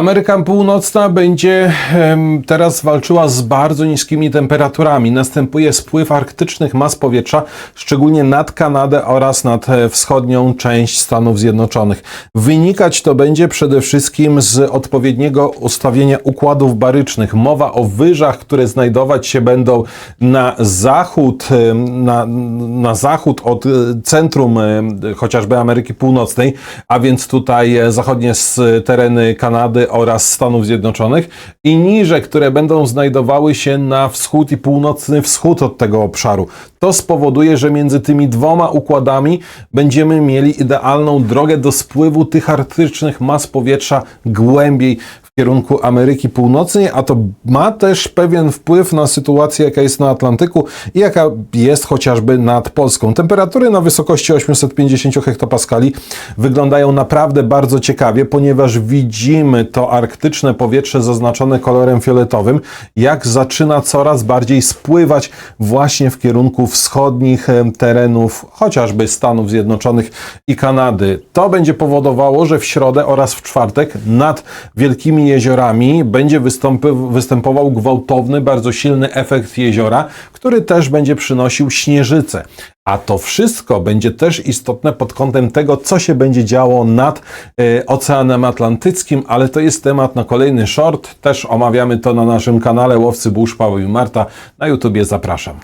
Ameryka Północna będzie teraz walczyła z bardzo niskimi temperaturami. Następuje spływ arktycznych mas powietrza, szczególnie nad Kanadę oraz nad e, wschodnią część Stanów Zjednoczonych. Wynikać to będzie przede wszystkim z odpowiedniego ustawienia układów barycznych. Mowa o wyżach, które znajdować się będą na zachód, na, na zachód od e, centrum chociażby Ameryki Północnej, a więc tutaj e, zachodnie s- tereny Kanady oraz Stanów Zjednoczonych i niże, które będą znajdowały się na wschód i północny wschód od tego obszaru. To spowoduje, że między tymi dwoma układami będziemy mieli idealną drogę do spływu tych arktycznych mas powietrza głębiej w kierunku Ameryki Północnej, a to ma też pewien wpływ na sytuację, jaka jest na Atlantyku i jaka jest chociażby nad Polską. Temperatury na wysokości 850 hektopaskali wyglądają naprawdę bardzo ciekawie, ponieważ widzimy to arktyczne powietrze zaznaczone kolorem fioletowym, jak zaczyna coraz bardziej spływać właśnie w kierunku wschodnich terenów, chociażby Stanów Zjednoczonych i Kanady. To będzie powodowało, że w środę oraz w czwartek nad wielkimi jeziorami będzie występował gwałtowny, bardzo silny efekt jeziora, który też będzie przynosił śnieżycę. A to wszystko będzie też istotne pod kątem tego, co się będzie działo nad e, Oceanem Atlantyckim, ale to jest temat na kolejny short. Też omawiamy to na naszym kanale Łowcy Burz Paweł i Marta. Na YouTubie zapraszam.